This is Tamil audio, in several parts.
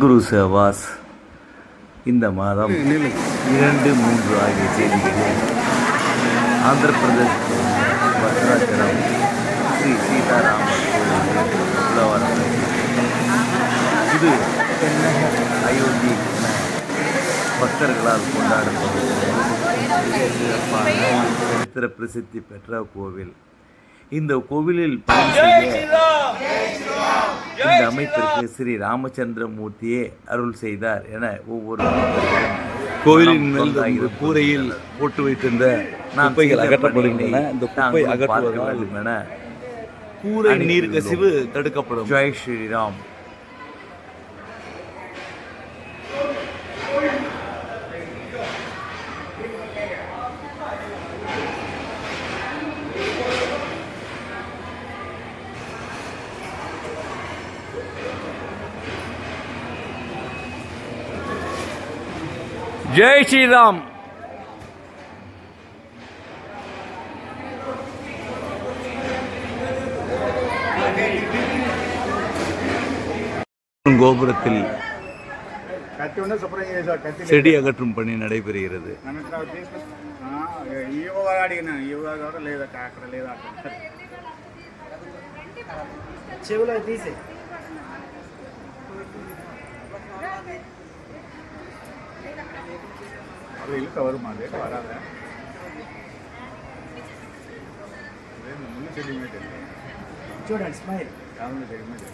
குரு சேவாஸ். இந்த மாதம் இரண்டு மூன்று ஆகிய தேதிகளில் ஆந்திர பிரதேஷ் பத்ராச்சலம் ஸ்ரீ சீதாராமர் கோவிலில் உலவரம் இது தென்னக அயோத்தி பக்தர்களால் கொண்டாடப்படும் சிறப்பான பிரசித்தி பெற்ற கோவில். இந்த கோவிலில் பணி செய்ய இந்த அமைப்பிற்கு ஸ்ரீ ராமச்சந்திரமூர்த்தியே அருள் செய்தார் என ஒவ்வொரு கோவிலின் மேல் கூரையில் போட்டு வைத்திருந்த குப்பைகள் அகற்றப்படுகின்றன. இந்த குப்பை வேண்டும் என கூரை நீர். கசிவு தடுக்கப்படும். ஜெய் ஸ்ரீராம்! ஜெய் ஸ்ரீராம் கோபுரத்தில் కత్తి ఉండే శుభ్రం చేసావు కత్తి செடி அகற்றும் பணி நடைபெறுகிறது నన్ను ఇక్కడ വെയിലൊക്കെ വരും മഴയൊക്കെ വരാതെ ముందు చెల్లిమేట్ చూడండి స్మైల్ కావాలి చెల్లిమేట్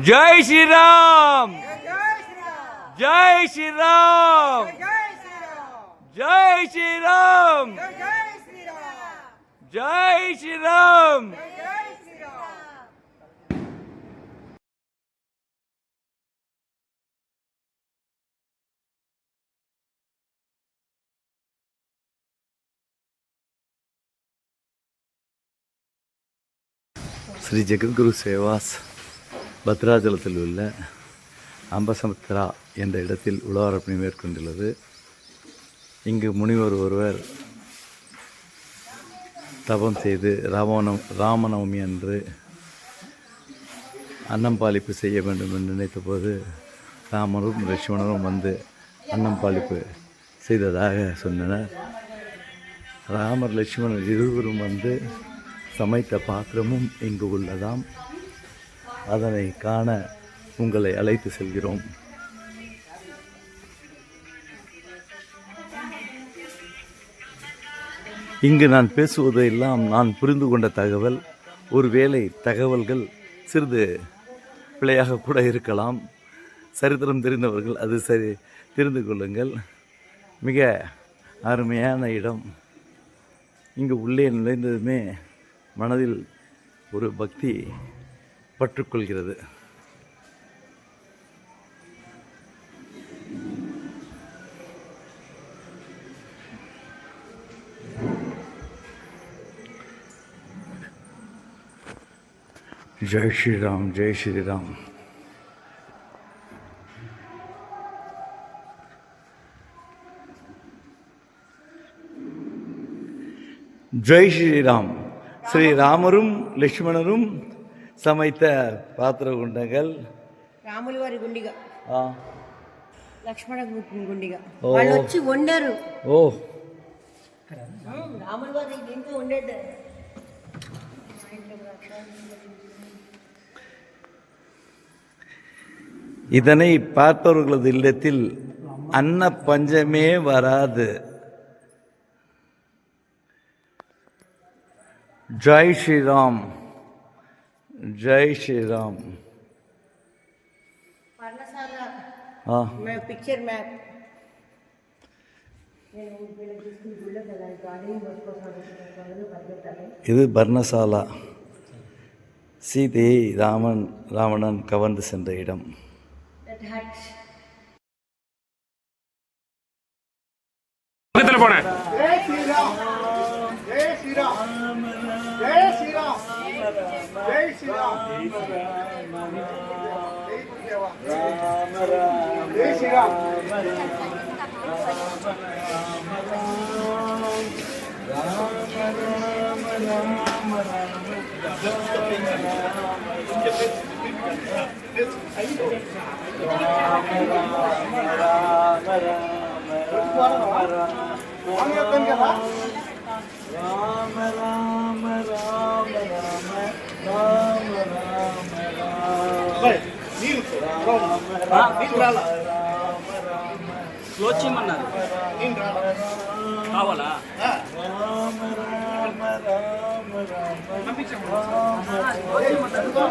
జై శ్రీరామ్ ஜெய் ஸ்ரீராம் ஜெய் ஸ்ரீராம் ஜெய் ஸ்ரீராம் ஸ்ரீ ஜெகத்குரு சேவாஸ் பத்ராஜலத்தில் உள்ள அம்பசமுத்திரா என்ற இடத்தில் உலகரப்பணி மேற்கொண்டுள்ளது. இங்கு முனிவர் ஒருவர் தபம் செய்து ராமநவ ராமநவமி அன்று அன்னம்பாலிப்பு செய்ய வேண்டும் என்று நினைத்தபோது ராமரும் லட்சுமணரும் வந்து அன்னம்பாளிப்பு செய்ததாக சொன்னனர். ராமர் லட்சுமணர் இருவரும் வந்து சமைத்த பாத்திரமும் இங்கு உள்ளதாம். அதனை காண உங்களை அழைத்து செல்கிறோம். இங்கு நான் பேசுவதெல்லாம் நான் புரிந்து கொண்ட தகவல். ஒருவேளை தகவல்கள் சிறிது பிழையாக கூட இருக்கலாம். சரித்திரம் தெரிந்தவர்கள் அது சரி தெரிந்து கொள்ளுங்கள். மிக அருமையான இடம். இங்கு உள்ளே நுழைந்ததுமே மனதில் ஒரு பக்தி பற்றுக்கொள்கிறது. ஜெய் ஸ்ரீராம் ஜெய் ஸ்ரீராம் ஜெய் ஸ்ரீராம் ஸ்ரீராமரும் லக்ஷ்மணரும் சமைத்த பாத்திர குண்டங்கள் రాముల వారి గుండిగా ஆ, లక్ష్మణ గుండిగా ఓ. వాళ్ళు వచ్చి వండారు ஓ రాముల వారి దీంట్లో వండాడు இதனை பார்ப்பவர்களது இல்லத்தில் அன்ன பஞ்சமே வராது. ஜெய் ஸ்ரீராம் ஜெய் ஸ்ரீராம். पिक्चर இது பர்ணசாலா. சீதையை ராமன் ராவணன் கவர்ந்து சென்ற இடம். థాట్ போனேன் Thank you. క్లోచిమన్నారు కావాలా పంపించమన్నారు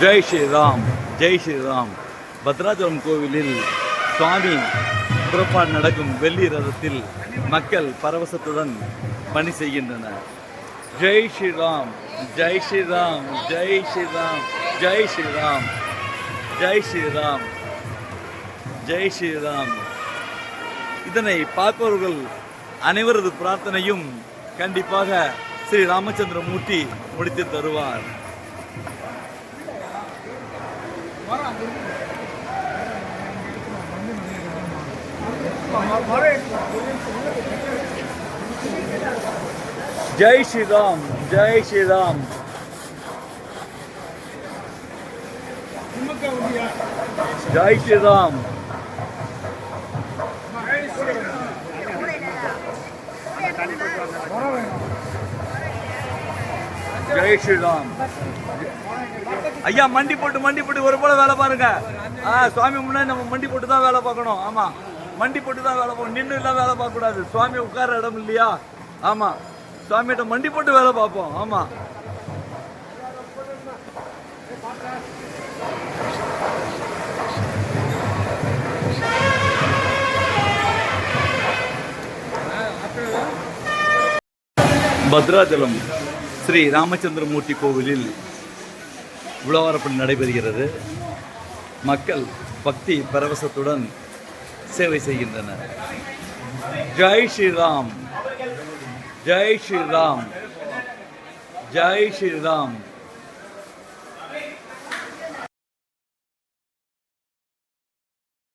ஜெய் ஸ்ரீராம் ஜெய் ஸ்ரீராம் பத்ராஜலம் கோவிலில் சுவாமி புறப்பாடு நடக்கும் வெள்ளி ரதத்தில் மக்கள் பரவசத்துடன் பணி செய்கின்றனர் ஜெய் ஸ்ரீராம் ஜெய் ஸ்ரீராம் ஜெய் ஸ்ரீராம் ஜெய் ஸ்ரீராம் ஜெய் ஸ்ரீராம் ஜெய் ஸ்ரீராம் இதனை பார்ப்பவர்கள் அனைவரது பிரார்த்தனையும் கண்டிப்பாக ஸ்ரீ ராமச்சந்திரமூர்த்தி முடித்து தருவார். ஜெய் ஸ்ரீராம் ஜெய் ஸ்ரீராம். ஜெய் ஸ்ரீராம். ஜெய் ஸ்ரீராம் ஐயா மண்டி போட்டு மண்டி போட்டு ஒரு போல வேலை பாருங்க. ஆ சுவாமி முன்னாடி நம்ம மண்டி போட்டு தான் வேலை பார்க்கணும். ஆமா. மண்டி போட்டு தான் வேலை பார்க்கணும். நின்று எல்லாம் வேலை பார்க்க கூடாது சுவாமி உட்கார இடம் இல்லையா? ஆமா. சுவாமிகிட்ட மண்டி போட்டு வேலை பார்ப்போம். ஆமா. பத்ராச்சலம் ஸ்ரீ ராமச்சந்திரமூர்த்தி கோவிலில் உழவாரப்பணி நடைபெறுகிறது. மக்கள் பக்தி பரவசத்துடன் சேவை செய்கின்றனர். ஜெய் ஸ்ரீராம் ஜெய் ஸ்ரீராம் ஜெய் ஸ்ரீராம்.